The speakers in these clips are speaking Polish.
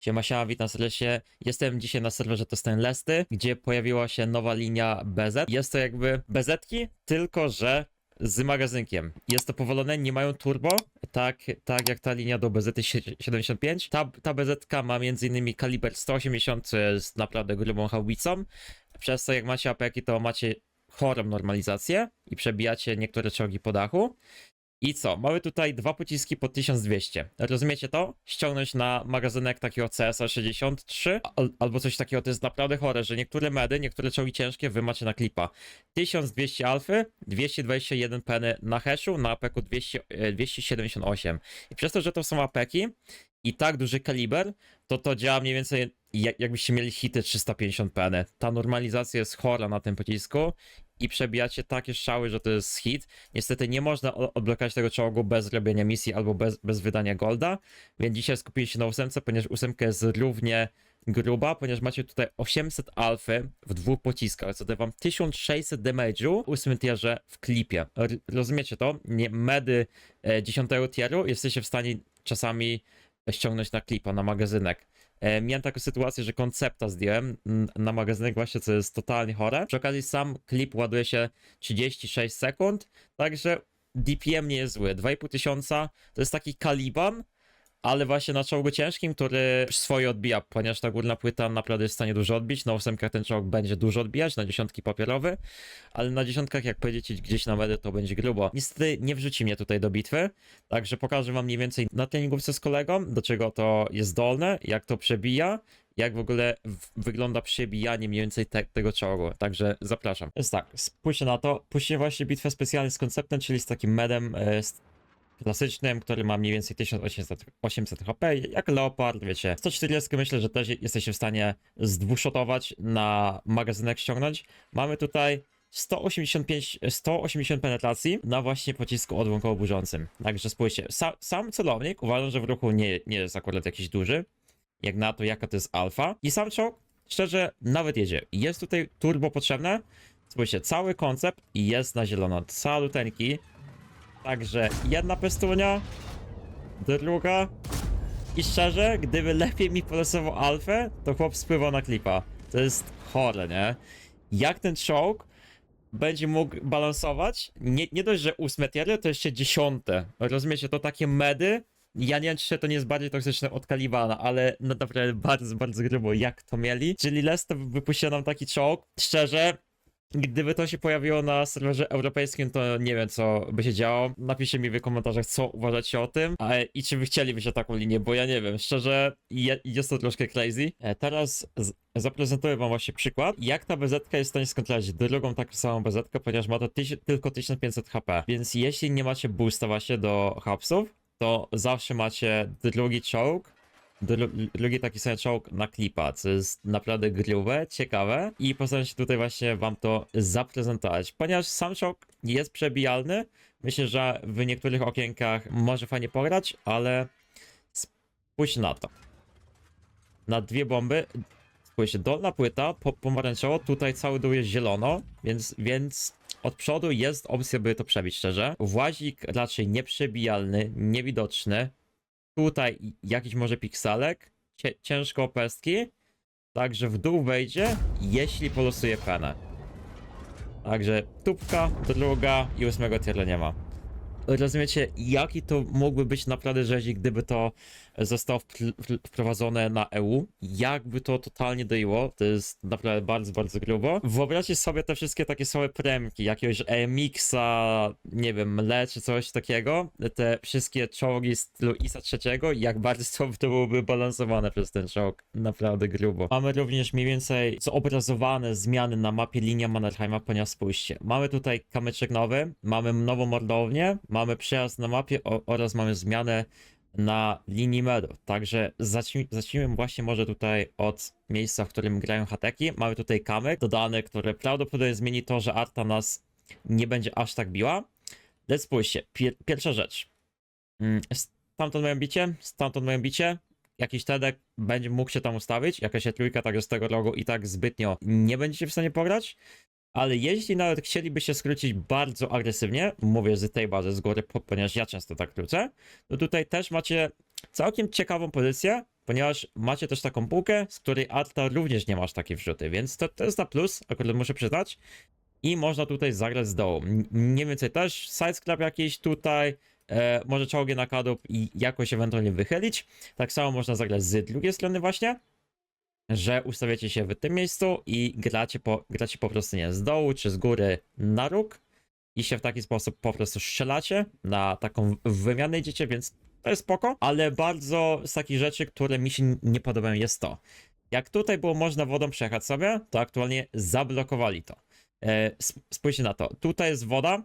Siema, siema, witam serdecznie. Jestem dzisiaj na serwerze Tosten Lesty, gdzie pojawiła się nowa linia BZ. Jest to jakby BZ-ki, tylko że z magazynkiem. Jest to powolone, nie mają turbo, tak, tak jak ta linia do BZ-75. Ta, ta BZ-ka ma m.in. kaliber 180, co jest naprawdę grubą hałbicą. Przez to jak macie apeki, to macie chorą normalizację i przebijacie niektóre czołgi po dachu. I co? Mamy tutaj dwa pociski po 1200. Rozumiecie to? Ściągnąć na magazynek takiego CSA 63 al albo coś takiego, to jest naprawdę chore, że niektóre medy, niektóre czołgi ciężkie wy macie na klipa. 1200 alfy, 221 peny na hashu, na apeku 200, e, 278. I przez to, że to są apeki i tak duży kaliber, to to działa mniej więcej jak, jakbyście mieli hity 350 peny. Ta normalizacja jest chora na tym pocisku i przebijacie takie strzały, że to jest hit. Niestety nie można odblokować tego czołgu bez robienia misji albo bez, bez wydania golda, więc dzisiaj skupili się na ósemce, ponieważ ósemka jest równie gruba, ponieważ macie tutaj 800 alfy w dwóch pociskach, co daje wam 1600 damage'u w ósmym tierze w klipie. R- rozumiecie to? Nie, medy e, 10 tieru jesteście w stanie czasami ściągnąć na klipa, na magazynek. E, miałem taką sytuację, że koncepta zdjąłem na magazynek właśnie, co jest totalnie chore. Przy okazji sam klip ładuje się 36 sekund, także DPM nie jest zły. 2,5 tysiąca to jest taki kaliban, ale właśnie na czołgu ciężkim, który swoje odbija, ponieważ ta górna płyta naprawdę jest w stanie dużo odbić. Na ósemkach ten czołg będzie dużo odbijać, na dziesiątki papierowy, ale na dziesiątkach, jak pojedziecie gdzieś na medy, to będzie grubo. Niestety nie wrzuci mnie tutaj do bitwy, także pokażę wam mniej więcej na treningówce z kolegą, do czego to jest zdolne, jak to przebija, jak w ogóle wygląda przebijanie mniej więcej te, tego czołgu. Także zapraszam. Jest tak, spójrzcie na to. Puściłem właśnie bitwę specjalnie z konceptem, czyli z takim medem e, klasycznym, który ma mniej więcej 1800 800 HP, jak Leopard, wiecie. 140 myślę, że też jesteście w stanie zdwuszotować na magazynek ściągnąć. Mamy tutaj 185, 180 penetracji na właśnie pocisku odłamkowo burzącym. Także spójrzcie, sa, sam celownik uważam, że w ruchu nie, nie jest akurat jakiś duży, jak na to, jaka to jest alfa. I sam czołg, szczerze, nawet jedzie. Jest tutaj turbo potrzebne. Spójrzcie, cały koncept jest na zielono. Saluteńki. Także jedna pestunia, druga. I szczerze, gdyby lepiej mi polesował alfę, to chłop spływał na klipa. To jest chore, nie? Jak ten czołg będzie mógł balansować? Nie, nie dość, że ósme tiery, to jeszcze dziesiąte. Rozumiecie, to takie medy. Ja nie wiem, czy to nie jest bardziej toksyczne od Kalibana, ale no naprawdę bardzo, bardzo grubo, jak to mieli. Czyli Leicester wypuścił nam taki czołg. Szczerze, Gdyby to się pojawiło na serwerze europejskim, to nie wiem, co by się działo. Napiszcie mi w komentarzach, co uważacie o tym a, i czy wy chcielibyście taką linię, bo ja nie wiem. Szczerze, je, jest to troszkę crazy. E, teraz z, zaprezentuję wam właśnie przykład, jak ta BZ jest w stanie skontrolować drugą taką samą BZ, ponieważ ma to tyś, tylko 1500 HP. Więc jeśli nie macie boosta właśnie do hubsów, to zawsze macie drugi czołg, dru- drugi taki sam czołg na klipa, co jest naprawdę grube, ciekawe i postaram się tutaj właśnie wam to zaprezentować, ponieważ sam czołg jest przebijalny, myślę, że w niektórych okienkach może fajnie pograć, ale spójrz na to. Na dwie bomby, spójrzcie, dolna płyta po, pomarańczowo, tutaj cały dół jest zielono, więc, więc od przodu jest opcja, by to przebić szczerze. Włazik raczej nieprzebijalny, niewidoczny, tutaj jakiś może pikselek, ciężko pestki, także w dół wejdzie, jeśli polosuje penę. Także tubka, druga i ósmego tierla nie ma. Rozumiecie, jaki to mógłby być naprawdę rzezik, gdyby to zostało wpr- wpr- wprowadzone na EU? Jakby to totalnie doiło, to jest naprawdę bardzo, bardzo grubo. Wyobraźcie sobie te wszystkie takie same premki, jakiegoś EMX-a, nie wiem, mle czy coś takiego, te wszystkie czołgi z stylu ISA trzeciego, jak bardzo to byłoby balansowane przez ten czołg, naprawdę grubo. Mamy również mniej więcej zobrazowane zmiany na mapie linia Mannerheima, ponieważ spójrzcie, mamy tutaj kamyczek nowy, mamy nową mordownię, mamy przejazd na mapie o, oraz mamy zmianę na linii medów. Także zacznij, zacznijmy właśnie może tutaj od miejsca, w którym grają hateki. Mamy tutaj kamyk dodany, który prawdopodobnie zmieni to, że Arta nas nie będzie aż tak biła. Więc spójrzcie, pier pierwsza rzecz. Mm, Stamtąd mają bicie, stamtąd mają bicie. Jakiś tedek będzie mógł się tam ustawić, jakaś trójka także z tego rogu i tak zbytnio nie będziecie w stanie pograć. Ale jeśli nawet chcielibyście skrócić bardzo agresywnie, mówię z tej bazy z góry, po- ponieważ ja często tak krócę, to tutaj też macie całkiem ciekawą pozycję, ponieważ macie też taką półkę, z której Arta również nie masz takiej wrzuty, więc to, to jest na plus, akurat muszę przyznać. I można tutaj zagrać z dołu. Mniej więcej też sidescrap jakiś tutaj, e, może czołgi na kadłub i jakoś ewentualnie wychylić. Tak samo można zagrać z drugiej strony właśnie, że ustawiacie się w tym miejscu i gracie po, gracie po prostu nie z dołu czy z góry na róg i się w taki sposób po prostu strzelacie na taką wymianę idziecie, więc to jest spoko, ale bardzo z takich rzeczy, które mi się nie podobają jest to. Jak tutaj było można wodą przejechać sobie, to aktualnie zablokowali to. E, sp- spójrzcie na to. Tutaj jest woda,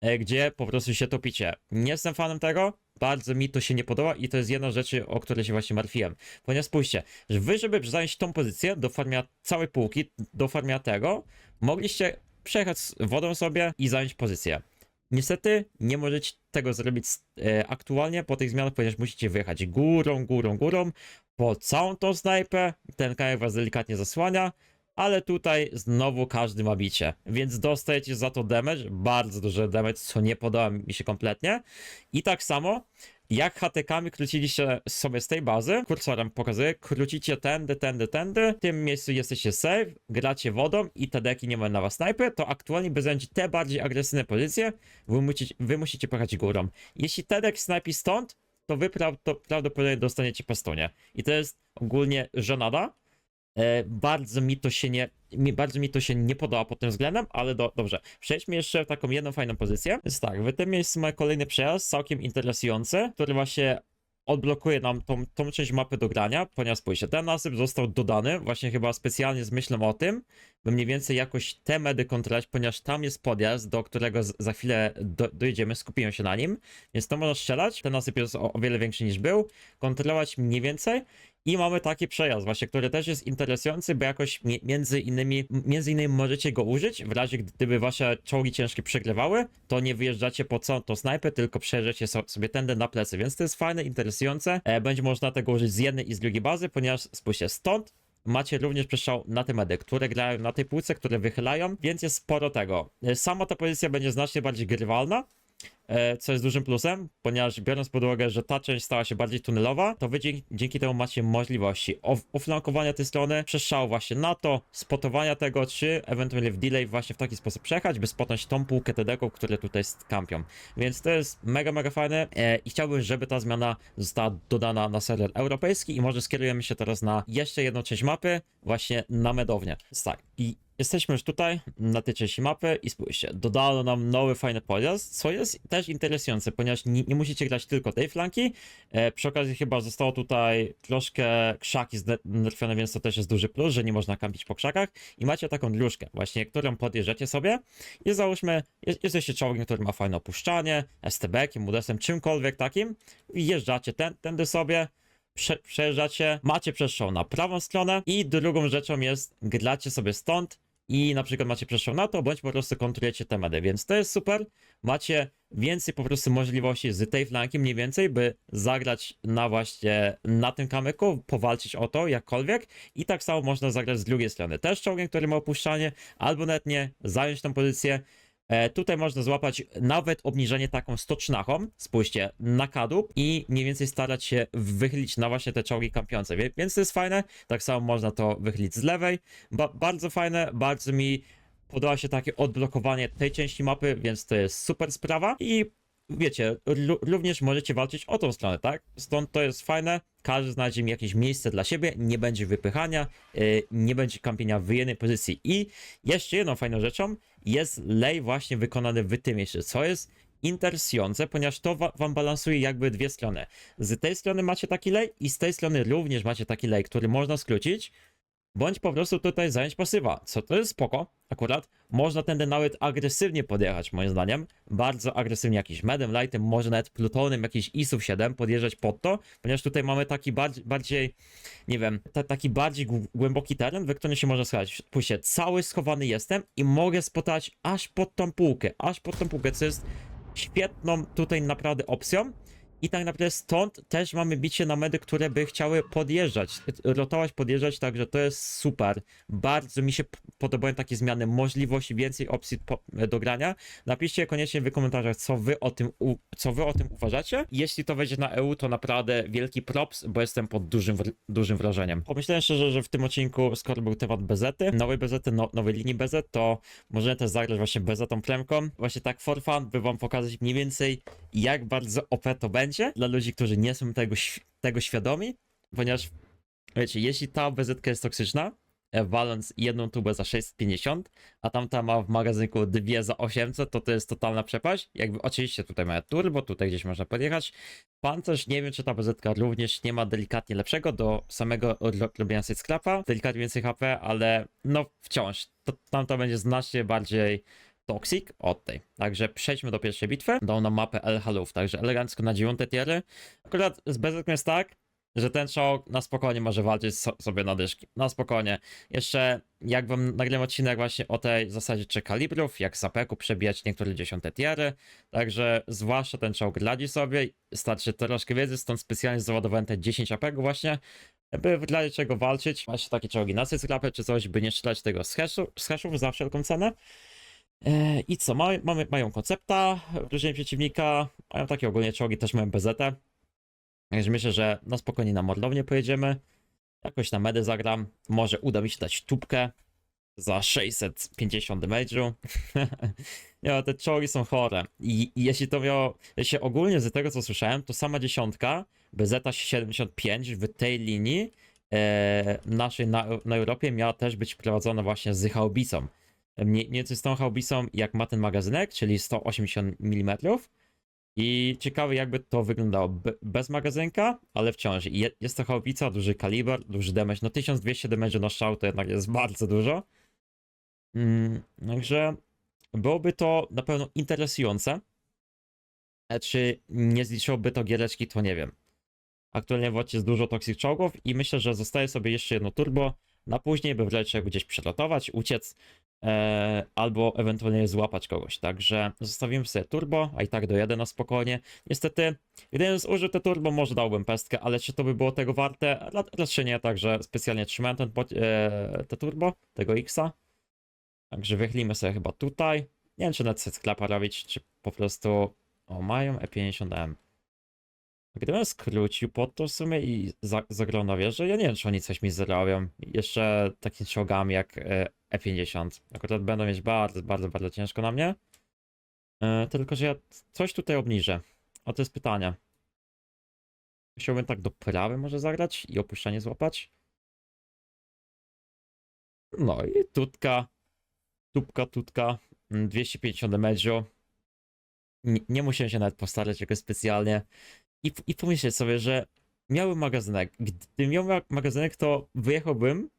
e, gdzie po prostu się topicie. Nie jestem fanem tego, bardzo mi to się nie podoba i to jest jedna z rzeczy, o której się właśnie martwiłem. Ponieważ spójrzcie, że wy, żeby zająć tą pozycję do farmia całej półki, do farmia tego, mogliście przejechać z wodą sobie i zająć pozycję. Niestety nie możecie tego zrobić e, aktualnie po tych zmianach, ponieważ musicie wyjechać górą, górą, górą, po całą tą snajpę, ten kajak was delikatnie zasłania, ale tutaj znowu każdy ma bicie, więc dostajecie za to damage, bardzo duży damage, co nie podoba mi się kompletnie. I tak samo, jak HTK-ami króciliście sobie z tej bazy, kursorem pokazuję, krócicie tędy, tędy, tędy, w tym miejscu jesteście safe, gracie wodą i te deki nie mają na was snajpy, to aktualnie by zająć te bardziej agresywne pozycje, wy musicie, wy musicie pojechać górą. Jeśli te dek snajpi stąd, to wy pra- to prawdopodobnie dostaniecie pestonie. I to jest ogólnie żenada. E, bardzo mi to się nie, mi, bardzo mi to się nie podoba pod tym względem, ale do, dobrze. Przejdźmy jeszcze w taką jedną fajną pozycję. Więc tak, w tym miejscu mamy kolejny przejazd, całkiem interesujący, który właśnie odblokuje nam tą, tą część mapy do grania, ponieważ spójrzcie, ten nasyp został dodany właśnie chyba specjalnie z myślą o tym, by mniej więcej jakoś te medy kontrolować, ponieważ tam jest podjazd, do którego za chwilę do, dojdziemy, skupiłem się na nim, więc to można strzelać, ten nasyp jest o, o wiele większy niż był, kontrolować mniej więcej. I mamy taki przejazd właśnie, który też jest interesujący, bo jakoś mi- między innymi, między innymi możecie go użyć, w razie gdyby wasze czołgi ciężkie przegrywały, to nie wyjeżdżacie po całą tą snajpę, tylko przejeżdżacie so, sobie tędy na plecy, więc to jest fajne, interesujące. E, będzie można tego użyć z jednej i z drugiej bazy, ponieważ spójrzcie, stąd macie również przestrzał na te medy, które grają na tej półce, które wychylają, więc jest sporo tego. E, Sama ta pozycja będzie znacznie bardziej grywalna, co jest dużym plusem, ponieważ biorąc pod uwagę, że ta część stała się bardziej tunelowa, to wy dzięki, dzięki temu macie możliwości oflankowania tej strony, przestrzału właśnie na to, spotowania tego, czy ewentualnie w delay właśnie w taki sposób przejechać, by spotnąć tą półkę TDK, które tutaj kampią. Więc to jest mega, mega fajne e, i chciałbym, żeby ta zmiana została dodana na serwer europejski i może skierujemy się teraz na jeszcze jedną część mapy, właśnie na medownię. Tak, i Jesteśmy już tutaj na tej części mapy i spójrzcie, dodano nam nowy fajny podjazd, co jest też interesujące, ponieważ nie, nie musicie grać tylko tej flanki. E, przy okazji chyba zostało tutaj troszkę krzaki znerfione, więc to też jest duży plus, że nie można kampić po krzakach i macie taką dróżkę właśnie, którą podjeżdżacie sobie i załóżmy, jest, jesteście czołgiem, który ma fajne opuszczanie, STB-kiem, czymkolwiek takim i jeżdżacie ten, tędy sobie, prze, przejeżdżacie, macie przestrzał na prawą stronę i drugą rzeczą jest, gracie sobie stąd i na przykład macie przestrzał na to, bądź po prostu kontrolujecie te medy, więc to jest super, macie więcej po prostu możliwości z tej flanki mniej więcej, by zagrać na właśnie na tym kamyku, powalczyć o to jakkolwiek. I tak samo można zagrać z drugiej strony, też czołgiem, który ma opuszczanie, albo nawet nie, zająć tą pozycję, tutaj można złapać nawet obniżenie taką stocznachą, spójrzcie, na kadłub i mniej więcej starać się wychylić na właśnie te czołgi kampiące, więc to jest fajne, tak samo można to wychylić z lewej, ba bardzo fajne, bardzo mi podoba się takie odblokowanie tej części mapy, więc to jest super sprawa. I wiecie, ró- również możecie walczyć o tą stronę, tak? Stąd to jest fajne, każdy znajdzie jakieś miejsce dla siebie, nie będzie wypychania, yy, nie będzie kampienia w jednej pozycji i jeszcze jedną fajną rzeczą jest lej właśnie wykonany w tym miejscu, co jest interesujące, ponieważ to wa- wam balansuje jakby dwie strony. Z tej strony macie taki lej i z tej strony również macie taki lej, który można skrócić, bądź po prostu tutaj zająć pasywa, co to jest spoko, akurat. Można tędy nawet agresywnie podjechać, moim zdaniem. Bardzo agresywnie jakiś medem, lightem, może nawet plutonem, jakiś ISów 7 podjeżdżać pod to, ponieważ tutaj mamy taki bardziej, bardziej nie wiem, ta, taki bardziej gł- głęboki teren, we którym się można schować. Spójrzcie, cały schowany jestem i mogę spotać aż pod tą półkę, aż pod tą półkę, co jest świetną tutaj naprawdę opcją. I tak naprawdę stąd też mamy bicie na medy, które by chciały podjeżdżać, rotować, podjeżdżać, także to jest super. Bardzo mi się podobają takie zmiany, możliwości, więcej opcji do grania. Napiszcie koniecznie w komentarzach, co wy o tym, co wy o tym uważacie. Jeśli to wejdzie na EU, to naprawdę wielki props, bo jestem pod dużym, dużym wrażeniem. Pomyślałem szczerze, że w tym odcinku, skoro był temat BZ, nowej BZ, no, nowej linii BZ, to możemy też zagrać właśnie BZ tą plemką. Właśnie tak for fun, by wam pokazać mniej więcej jak bardzo OP to będzie dla ludzi, którzy nie są tego, tego świadomi, ponieważ wiecie, jeśli ta BZ jest toksyczna, e, waląc jedną tubę za 650, a tamta ma w magazynku dwie za 800, to to jest totalna przepaść. Jakby oczywiście tutaj ma turbo, tutaj gdzieś można podjechać. Pancerz, nie wiem czy ta BZ również nie ma delikatnie lepszego do samego ro- robienia scrapa, delikatnie więcej HP, ale no wciąż, to, tamta będzie znacznie bardziej Toxic od tej. Także przejdźmy do pierwszej bitwy. Dał nam mapę El także elegancko na dziewiąte tiery. Akurat z BZ jest tak, że ten czołg na spokojnie może walczyć so, sobie na dyszki. Na spokojnie. Jeszcze jak wam nagrałem odcinek właśnie o tej zasadzie czy kalibrów, jak z apeku przebijać niektóre dziesiąte tiery. Także zwłaszcza ten czołg radzi sobie. Starczy troszkę wiedzy, stąd specjalnie załadowałem te 10 apegu właśnie, by w czego walczyć. Właśnie takie czołgi na sklapy czy coś, by nie strzelać tego z hashu- z hashów za wszelką cenę. E, I co, ma, mamy, mają koncepta różnienia przeciwnika, mają takie ogólnie czołgi, też mają BZ. Także myślę, że na spokojnie na Morlownię pojedziemy. Jakoś na medę zagram. Może uda mi się dać tubkę za 650 damage'u. nie, te czołgi są chore. I, I jeśli to miało, jeśli ogólnie z tego co słyszałem, to sama dziesiątka BZ-75 w tej linii e, naszej na, na Europie miała też być prowadzona właśnie z haubicą mniej więcej z tą haubicą, jak ma ten magazynek, czyli 180 mm. I ciekawe, jakby to wyglądało be- bez magazynka, ale wciąż je- jest to haubica, duży kaliber, duży damage. No 1200 damage na strzał to jednak jest bardzo dużo. Mm, także byłoby to na pewno interesujące. E, Czy nie zliczyłoby to giereczki, to nie wiem. Aktualnie w jest dużo toxic czołgów i myślę, że zostaje sobie jeszcze jedno turbo na później, by w razie czego gdzieś przelotować, uciec e, albo ewentualnie złapać kogoś. Także zostawimy sobie turbo, a i tak dojadę na spokojnie. Niestety, gdybym zużył te turbo, może dałbym pestkę, ale czy to by było tego warte? Ra- Raczej nie, także specjalnie trzymałem ten, e, te turbo, tego Xa. Także wychlimy sobie chyba tutaj. Nie wiem, czy nawet sobie sklepa robić, czy po prostu... O, mają E E50M. Gdybym skrócił pod to w sumie i za, zagrał na wieżę, ja nie wiem, czy oni coś mi zrobią. Jeszcze takimi czołgami jak e, E50. Akurat będą mieć bardzo, bardzo, bardzo ciężko na mnie. E, tylko, że ja coś tutaj obniżę. O to jest pytanie. Chciałbym tak do prawy może zagrać i opuszczenie złapać. No i tutka. Tubka, tutka. mm, 250 damage'u. Nie, nie musiałem się nawet postarać jakoś specjalnie. I, I pomyśleć sobie, że miałbym magazynek. Gdybym miał ma- magazynek, to wyjechałbym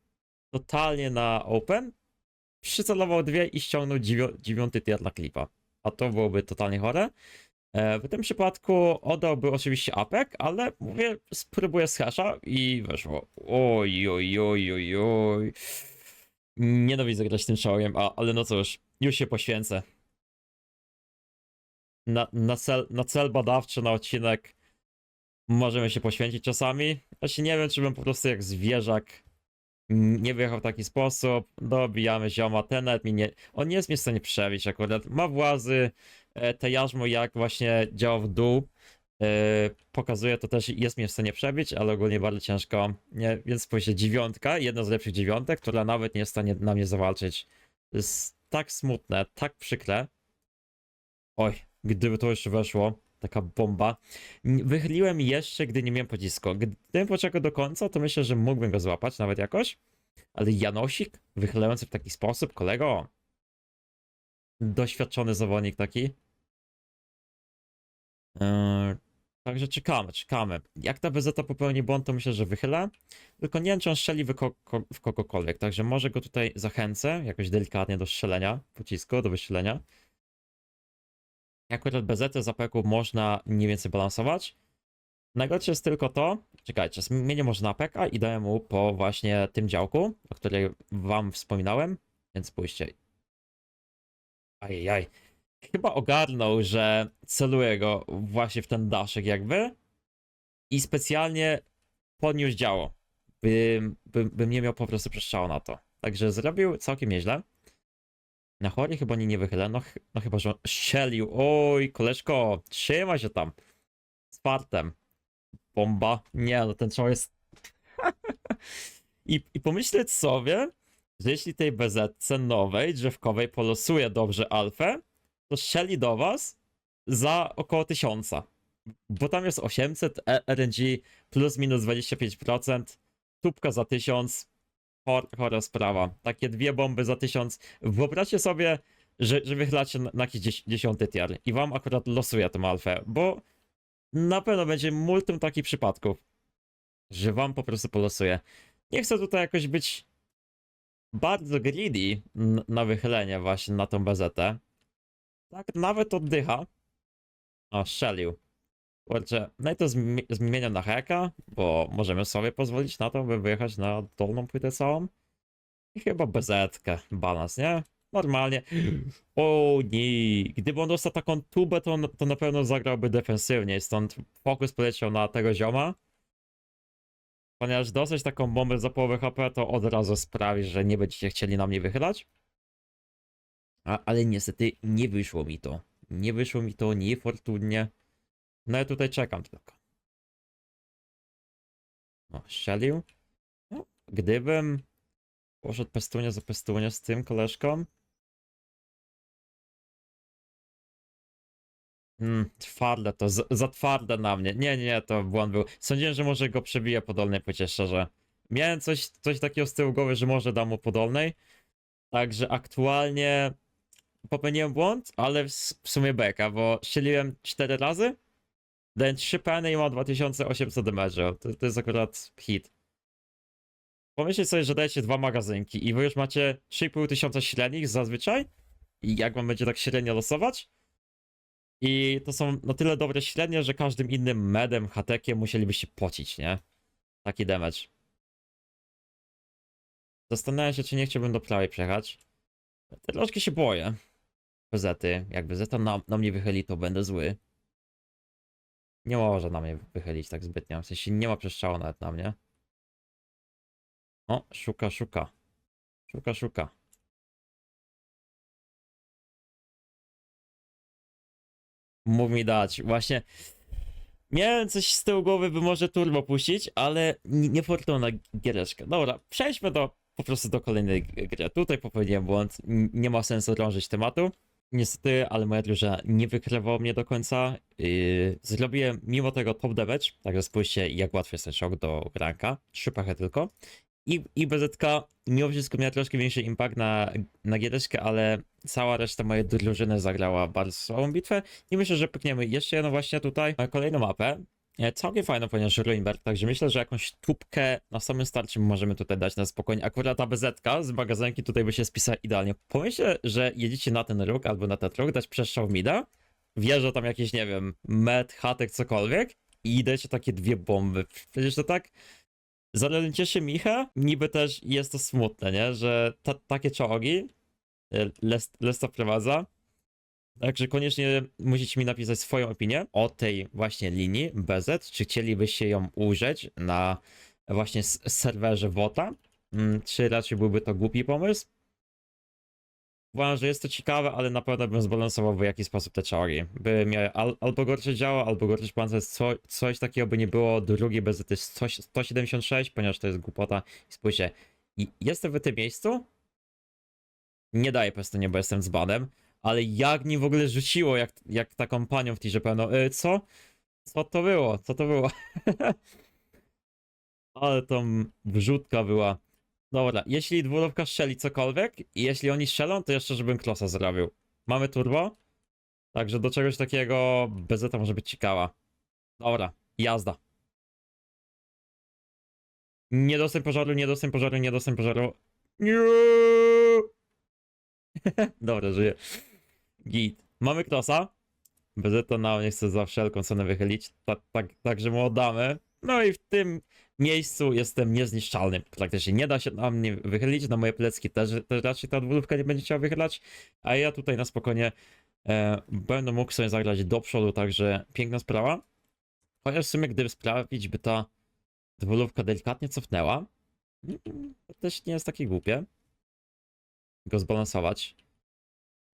totalnie na open, przycelował dwie i ściągnął dziewią- dziewiąty tier dla klipa. A to byłoby totalnie chore. E, w tym przypadku oddałby oczywiście apek, ale mówię, spróbuję z hasza i weszło. Oj, oj, oj, oj, oj. Nienawidzę grać tym a, ale no cóż, już się poświęcę. Na, na, cel, na cel badawczy, na odcinek możemy się poświęcić czasami. Właśnie nie wiem, czy bym po prostu jak zwierzak nie wyjechał w taki sposób. Dobijamy zioma, ten nawet mi nie... On nie jest mnie w stanie przebić akurat. Ma włazy, e, te jarzmo jak właśnie działa w dół. e, Pokazuje to też, jest mnie w stanie przebić, ale ogólnie bardzo ciężko. Nie, więc spójrzcie, dziewiątka, jedna z lepszych dziewiątek, która nawet nie jest w stanie na mnie zawalczyć. Jest tak smutne, tak przykre. Oj, gdyby to jeszcze weszło, taka bomba. Wychyliłem jeszcze, gdy nie miałem pocisku. Gdybym poczekał do końca, to myślę, że mógłbym go złapać nawet jakoś. Ale Janosik, wychylający w taki sposób, kolego. Doświadczony zawodnik taki. Eee, także czekamy, czekamy. Jak ta BZ popełni błąd, to myślę, że wychylę. Tylko nie wiem, czy on strzeli w, ko- w kogokolwiek. Także może go tutaj zachęcę jakoś delikatnie do strzelenia pocisku, do wystrzelenia. Akurat BZ z apeku można mniej więcej balansować. Najgorsze jest tylko to, czekajcie, zmienię może na APK i mu po właśnie tym działku, o której wam wspominałem, więc spójrzcie. Ajajaj. chyba ogarnął, że celuje go właśnie w ten daszek jakby i specjalnie podniósł działo, bym, bym, bym nie miał po prostu przestrzału na to. Także zrobił całkiem nieźle. Na chory chyba nie, nie wychylę, no, ch- no chyba, że on strzelił. Oj, koleżko, trzyma się tam. Z fartem. Bomba. Nie, no ten człowiek jest... I, I pomyśleć sobie, że jeśli tej BZ nowej, drzewkowej polosuje dobrze alfę, to strzeli do was za około 1000. Bo tam jest 800 E- RNG plus minus 25%, tubka za 1000, chor, chora sprawa. Takie dwie bomby za 1000. Wyobraźcie sobie, że, że wychylacie na, jakiś dzies- dziesiąty tier i wam akurat losuje tą alfę, bo na pewno będzie multum takich przypadków, że wam po prostu polosuje. Nie chcę tutaj jakoś być bardzo greedy na wychylenie właśnie na tą bezetę. Tak, nawet oddycha. O, strzelił. Kurczę, no i to zmi- zmieniam na heka, bo możemy sobie pozwolić na to, by wyjechać na dolną płytę całą. I chyba bezetkę, balans, nie? Normalnie. O nie, gdyby on dostał taką tubę, to, to na pewno zagrałby defensywnie, stąd fokus poleciał na tego zioma. Ponieważ dostać taką bombę za połowę HP, to od razu sprawi, że nie będziecie chcieli na mnie wychylać. A, ale niestety nie wyszło mi to. Nie wyszło mi to niefortunnie. No ja tutaj czekam tylko. No, strzelił. No, gdybym poszedł pestunie za pestunie z tym koleżką. Mm, twarde to, z- za twarde na mnie. Nie, nie, nie, to błąd był. Sądziłem, że może go przebiję po dolnej płycie, szczerze. Miałem coś, coś takiego z tyłu głowy, że może dam mu po dolnej. Także aktualnie popełniłem błąd, ale w, w sumie beka, bo strzeliłem 4 razy, dałem 3 peny i ma 2800 damage'u. To, to jest akurat hit. Pomyślcie sobie, że dajecie dwa magazynki i wy już macie 3500 średnich zazwyczaj. I jak wam będzie tak średnio losować? I to są na tyle dobre średnie, że każdym innym medem, hatekiem musielibyście pocić, nie? Taki damage. Zastanawiam się, czy nie chciałbym do prawej przejechać. Troszkę się boję. Bezety. Jak Bezeta na, na mnie wychyli, to będę zły. Nie może na mnie wychylić tak zbytnio. W sensie nie ma przestrzału nawet na mnie. O, szuka, szuka. Szuka, szuka. Mógł mi dać. Właśnie miałem coś z tyłu głowy, by może turbo puścić, ale niefortunna giereczka. Dobra, przejdźmy do, po prostu do kolejnej gry. Tutaj popełniłem błąd. Nie ma sensu drążyć tematu. Niestety, ale moja drużyna nie wykrywała mnie do końca. Yy, zrobiłem mimo tego top damage, także spójrzcie jak łatwy jest ten szok do ranka. Trzy pachy tylko. I, I BZK mimo wszystko miała troszkę większy impact na, na giereczkę, ale cała reszta mojej drużyny zagrała bardzo słabą bitwę. I myślę, że pykniemy jeszcze jedną właśnie tutaj, na kolejną mapę. E, Całkiem fajną, ponieważ Ruinberg, także myślę, że jakąś tubkę na samym starcie możemy tutaj dać na spokojnie. Akurat ta BZ-ka z magazynki tutaj by się spisała idealnie. Pomyślę, że jedziecie na ten róg albo na ten róg, dać przestrzał mida, wjeżdża tam jakieś, nie wiem, met, hatek, cokolwiek i dajecie takie dwie bomby. Przecież to tak Zarazem cieszy Micha, niby też jest to smutne, nie? Że ta, takie czołgi e, Les, Les to wprowadza. Także koniecznie musicie mi napisać swoją opinię o tej właśnie linii BZ. Czy chcielibyście ją użyć na właśnie serwerze WOTA? Mm, Czy raczej byłby to głupi pomysł? Uważam, że jest to ciekawe, ale na pewno bym zbalansował w jakiś sposób te czołgi. By miały al, albo gorsze działa, albo gorsze pancerz, co, coś takiego by nie było. Drugi bez to jest 100 176, ponieważ to jest głupota. I spójrzcie, jestem w tym miejscu. Nie daję po prostu nie, bo jestem z banem. Ale jak mi w ogóle rzuciło, jak, jak taką panią w tirze pełną. Y, co? Co to było? Co to było? Ale tam wrzutka była. Dobra, jeśli dwurówka strzeli cokolwiek i jeśli oni strzelą, to jeszcze żebym klosa zrobił. Mamy turbo, także do czegoś takiego bezeta może być ciekawa. Dobra, jazda. Nie dostęp pożaru, nie dostęp pożaru, nie dostęp pożaru. Nie. Dobra, żyję. Git. Mamy klosa. Bezeta na mnie chce za wszelką cenę wychylić, tak, tak, także mu oddamy. No i w tym miejscu jestem niezniszczalny. Praktycznie nie da się na mnie wychylić, na moje plecki też, też raczej ta dwójka nie będzie chciała wychylać, a ja tutaj na spokojnie E, będę mógł sobie zagrać do przodu, także piękna sprawa. Chociaż w sumie, gdyby sprawić, by ta dwulówka delikatnie cofnęła, mm, też nie jest takie głupie go zbalansować.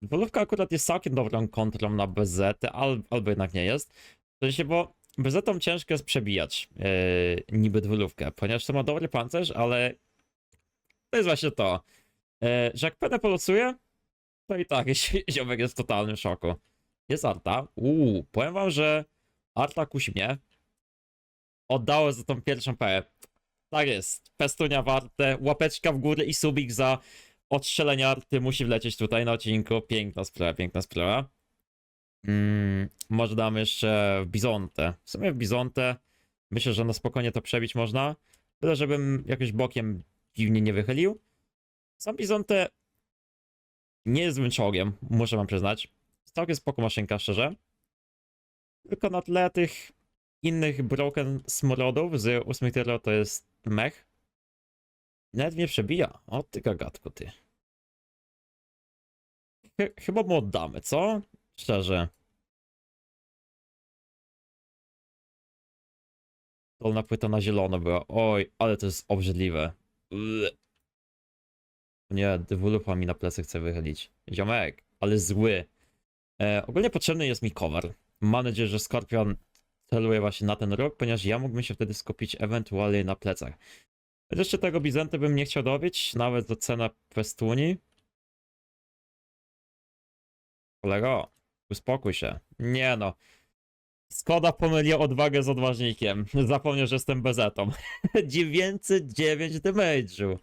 Dwulówka akurat jest całkiem dobrą kontrą na BZ, al, albo jednak nie jest. W sensie, bo BZ ciężko jest przebijać yy, niby dwulówkę, ponieważ to ma dobry pancerz, ale to jest właśnie to, yy, że jak Penę polosuje, to i tak ziomek jest w totalnym szoku. Jest Arta. Uuu, powiem wam, że Arta kusi mnie. Oddało za tą pierwszą P. Tak jest. Pestunia warte, łapeczka w górę i subik za odstrzelenie Arty musi wlecieć tutaj na odcinku. Piękna sprawa, piękna sprawa. Mm, może damy jeszcze w Bizontę. W sumie w Bizontę myślę, że na spokojnie to przebić można. Tyle, żebym jakoś bokiem dziwnie nie wychylił. Sam Bizontę nie jest złym czołgiem, muszę wam przyznać. Jest Całkiem spoko maszynka, szczerze. Tylko na tle tych innych broken smrodów z 8 Tero to jest mech. Nawet mnie przebija. O ty gagatku, ty. Ch- chyba mu oddamy, co? Szczerze. Dolna płyta na zielono była. Oj, ale to jest obrzydliwe. Ugh. Nie, dewolupa mi na plecy chce wychylić. Ziomek, ale zły. E, ogólnie potrzebny jest mi cover. Mam nadzieję, że Skorpion celuje właśnie na ten rok, ponieważ ja mógłbym się wtedy skupić ewentualnie na plecach. Jeszcze tego Bizenty bym nie chciał dobić, nawet do cena Pestuni. Kolego, uspokój się. Nie no. Skoda pomyliła odwagę z odważnikiem. Zapomniał, że jestem bezetą. 909 damage'u.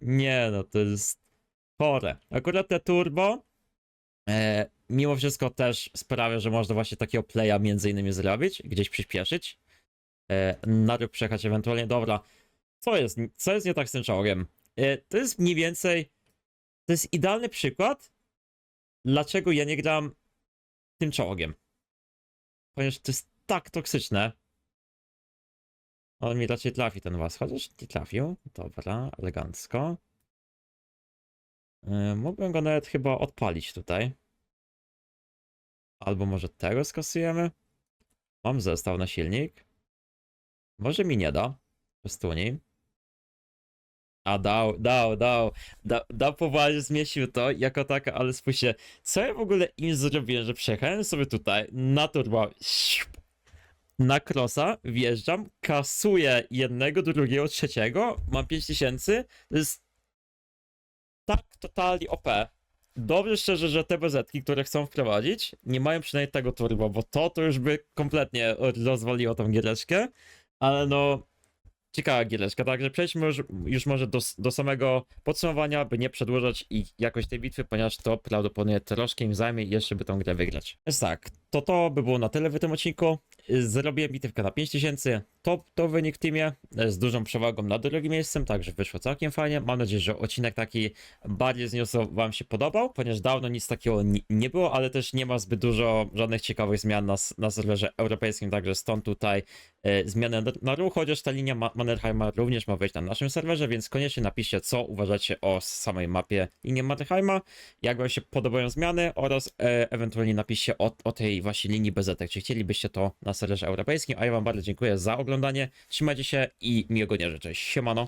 Nie no, to jest chore. Akurat te turbo e, mimo wszystko też sprawia, że można właśnie takiego playa między innymi zrobić, gdzieś przyspieszyć. E, na przejechać ewentualnie. Dobra, co jest, co jest nie tak z tym czołgiem? E, to jest mniej więcej, to jest idealny przykład, dlaczego ja nie gram tym czołgiem. Ponieważ to jest tak toksyczne. On mi raczej trafi ten was, chociaż nie trafił. Dobra, elegancko. Yy, mógłbym go nawet chyba odpalić tutaj. Albo może tego skasujemy? Mam zestaw na silnik. Może mi nie da. Pestuni. A dał, dał, dał. Da, dał poważnie, zmieścił to jako taka, ale spójrzcie, co ja w ogóle im zrobiłem, że przejechałem sobie tutaj na turbo, na crossa, wjeżdżam, kasuję jednego, drugiego, trzeciego, mam 5000, to jest tak totalnie OP. Dobrze szczerze, że te bezetki, które chcą wprowadzić, nie mają przynajmniej tego turbo, bo to to już by kompletnie rozwaliło tą giereczkę, ale no ciekawa giereczka, także przejdźmy już, już może do, do samego podsumowania, by nie przedłużać i jakoś tej bitwy, ponieważ to prawdopodobnie troszkę im zajmie jeszcze by tą grę wygrać. Więc tak, to to by było na tyle w tym odcinku. Zrobiłem bitewkę na 5000, to, to wynik w teamie, z dużą przewagą na drugim miejscem, także wyszło całkiem fajnie. Mam nadzieję, że odcinek taki bardziej zniosło wam się podobał, ponieważ dawno nic takiego nie, było, ale też nie ma zbyt dużo żadnych ciekawych zmian na, na serwerze europejskim, także stąd tutaj e, zmiany na- na ruch, chociaż ta linia Ma- Mannerheima również ma wejść na naszym serwerze, więc koniecznie napiszcie, co uważacie o samej mapie linii Mannerheima, jak wam się podobają zmiany oraz e, ewentualnie napiszcie o, o tej właśnie linii BZ, czy chcielibyście to na serwerze europejskim, a ja wam bardzo dziękuję za oglądanie, trzymajcie się i miłego dnia życzę, siemano.